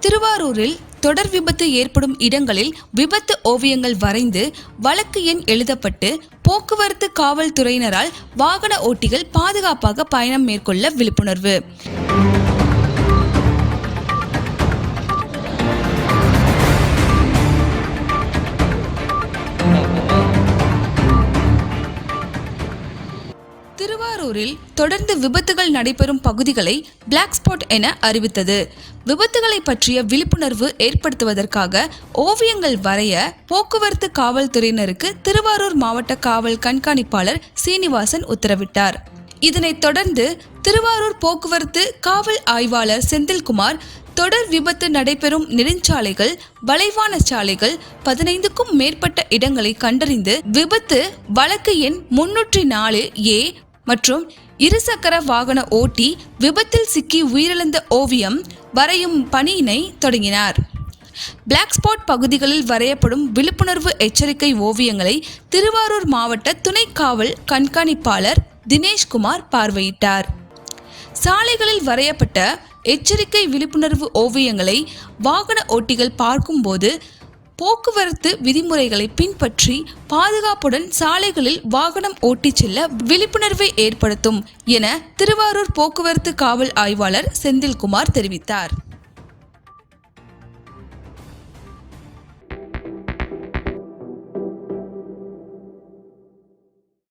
திருவாரூரில் தொடர் விபத்து ஏற்படும் இடங்களில் விபத்து ஓவியங்கள் வரைந்து வழக்கு எண் எழுதப்பட்டு போக்குவரத்து காவல்துறையினரால் வாகன ஓட்டிகள் பாதுகாப்பாக பயணம் மேற்கொள்ள விழிப்புணர்வு. திருவாரூரில் தொடர்ந்து விபத்துகள் நடைபெறும் பகுதிகளை பிளாக் ஸ்பாட் என அறிவித்தது. விபத்துகளை பற்றிய விழிப்புணர்வு ஏற்படுத்துவதற்காக ஓவியங்கள் வரைய போக்குவரத்து காவல்துறையினருக்கு திருவாரூர் மாவட்ட காவல் கண்காணிப்பாளர் சீனிவாசன் உத்தரவிட்டார். இதனைத் தொடர்ந்து திருவாரூர் போக்குவரத்து காவல் ஆய்வாளர் செந்தில்குமார் தொடர் விபத்து நடைபெறும் நெடுஞ்சாலைகள் வளைவான சாலைகள் பதினைந்துக்கும் மேற்பட்ட இடங்களை கண்டறிந்து விபத்து வழக்கு எண் முன்னூற்றி நாலு ஏ மற்றும் இருசக்கர வாகன ஓட்டி விபத்தில் சிக்கி உயிரிழந்த ஓவியம் வரையும் பணியினை தொடங்கினார். பிளாக் ஸ்பாட் பகுதிகளில் வரையப்படும் விழிப்புணர்வு எச்சரிக்கை ஓவியங்களை திருவாரூர் மாவட்ட துணை காவல் கண்காணிப்பாளர் தினேஷ்குமார் பார்வையிட்டார். சாலைகளில் வரையப்பட்ட எச்சரிக்கை விழிப்புணர்வு ஓவியங்களை வாகன ஓட்டிகள் பார்க்கும்போது போக்குவரத்து விதிமுறைகளை பின்பற்றி பாதுகாப்புடன் சாலைகளில் வாகனம் ஓட்டிச் செல்ல விழிப்புணர்வை ஏற்படுத்தும் என திருவாரூர் போக்குவரத்து காவல் ஆய்வாளர் செந்தில்குமார் தெரிவித்தார்.